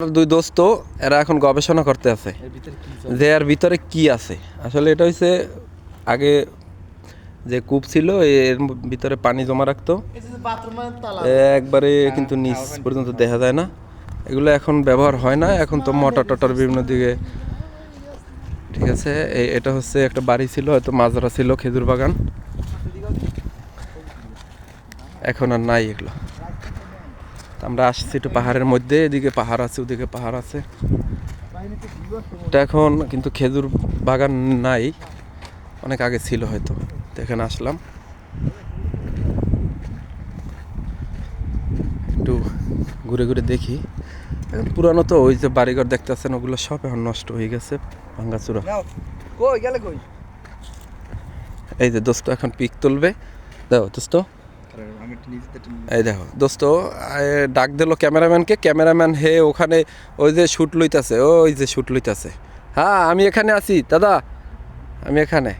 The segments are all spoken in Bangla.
দুই দোস্ত এরা এখন গবেষণা করতে আছে। যে এর ভিতরে কি আছে? আসলে এটা হচ্ছে আগে যে কূপ ছিল এর ভিতরে পানি জমা রাখতো। একবারে কিন্তু নিচ পর্যন্ত দেখা যায় না। এগুলো এখন ব্যবহার হয় না এখন তো মোটর টটর বিভিন্ন দিকে। ঠিক আছে এটা হচ্ছে একটা বাড়ি ছিল হয়তো মাজরা ছিল খেজুর বাগান। এখন আর নাই এগুলো। আমরা আসছি একটু পাহাড়ের মধ্যে এদিকে পাহাড় আছে ওদিকে পাহাড় আছে। এটা এখন কিন্তু খেজুর বাগান নাই অনেক আগে ছিল হয়তো এখানে আসলাম। একটু ঘুরে ঘুরে দেখি। এখন পুরানো তো ওই যে বাড়িঘর দেখতেছেন ওগুলো সব এখন নষ্ট হয়ে গেছে ভাঙ্গাচুরা এই যে দোস্ত এখন পিক তুলবে। দেখো দোস্ত। এই দেখো, দোস্ত ডাক দিল ক্যামেরাম্যানকে, ক্যামেরাম্যান হে ওখানে ওই যে শ্যুট লইতাছে, ওই যে শ্যুট লইতাছে। হ্যাঁ আমি এখানে আছি, দাদা, আমি এখানে।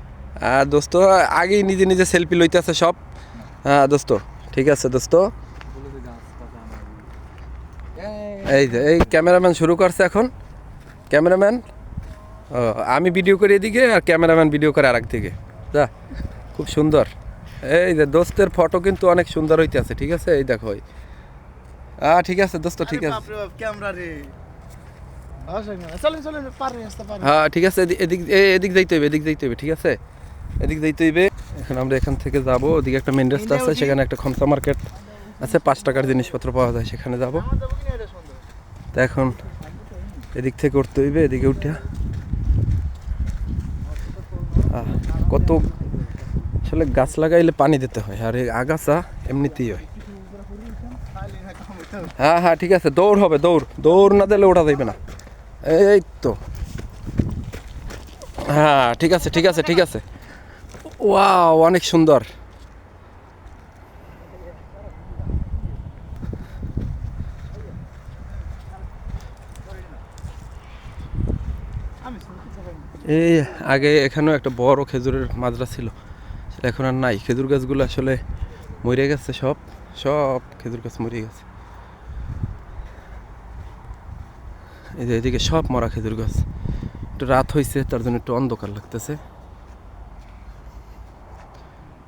আর দোস্ত, আগেই নিজে নিজে সেলফি লইতেছে সব। হ্যাঁ দোস্ত, ঠিক আছে, দোস্ত। এই যে, এই ক্যামেরাম্যান শুরু করছে এখন। ক্যামেরাম্যান আমি ভিডিও করি এদিকে আর ক্যামেরাম্যান ভিডিও করে আর দিকে। যা, খুব সুন্দর। এই যে দোস্তের ফটো কিন্তু অনেক সুন্দর হইতেছে ঠিক আছে? এই দেখো এই আ ঠিক আছে দোস্ত ঠিক আছে। ক্যামেরা রে। হ্যাঁ ঠিক আছে এদিক এদিক যাইতে হইবে এদিক যাইতে হইবে ঠিক আছে? এদিক যাইতে হইবে। এখন আমরা এখান থেকে যাব ওদিকে একটা মেন রাস্তা আছে সেখানে একটা খমসা মার্কেট আছে পাঁচ টাকার জিনিসপত্র পাওয়া যায় সেখানে যাব। তা এখন এদিক থেকে উঠতে হইবে এদিকে উঠে। আহ, কত আসলে গাছ লাগাইলে পানি দিতে হয়, আর এই আগাছা এমনিতেই হয়। হ্যাঁ হ্যাঁ ঠিক আছে, দৌড় হবে, দৌড় দৌড় না দিলে ওঠা যাইবে না। এই তো। হ্যাঁ ঠিক আছে ঠিক আছে ঠিক আছে। ওয়াও, অনেক সুন্দর। এই, আগে এখানেও একটা বড় খেজুরের মাজরা ছিল। এখন আর নাই। খেজুর গাছগুলো আসলে মরে গেছে সব। সব খেজুর গাছ মরে গেছে। এই যে এদিকে সব মরা খেজুর গাছ। একটু রাত হয়েছে তার জন্য একটু অন্ধকার লাগতেছে।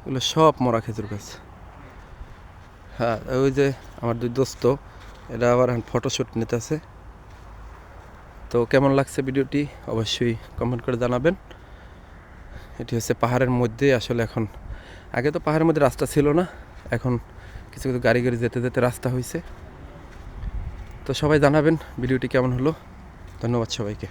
এগুলো সব মরা খেজুর গাছ। হ্যাঁ ওই যে আমার দুই দোস্ত, এরা আবার ফটোশ্যুট নিতেছে। তো কেমন লাগছে ভিডিওটি? অবশ্যই কমেন্ট করে জানাবেন। এটি হচ্ছে পাহাড়ের মধ্যে, আসলে এখন, আগে তো পাহাড়ের মধ্যে রাস্তা ছিল না, এখন কিছু কিছু গাড়ি গাড়ি যেতে যেতে রাস্তা হয়েছে তো সবাই জানাবেন ভিডিওটি কেমন হলো। ধন্যবাদ সবাইকে।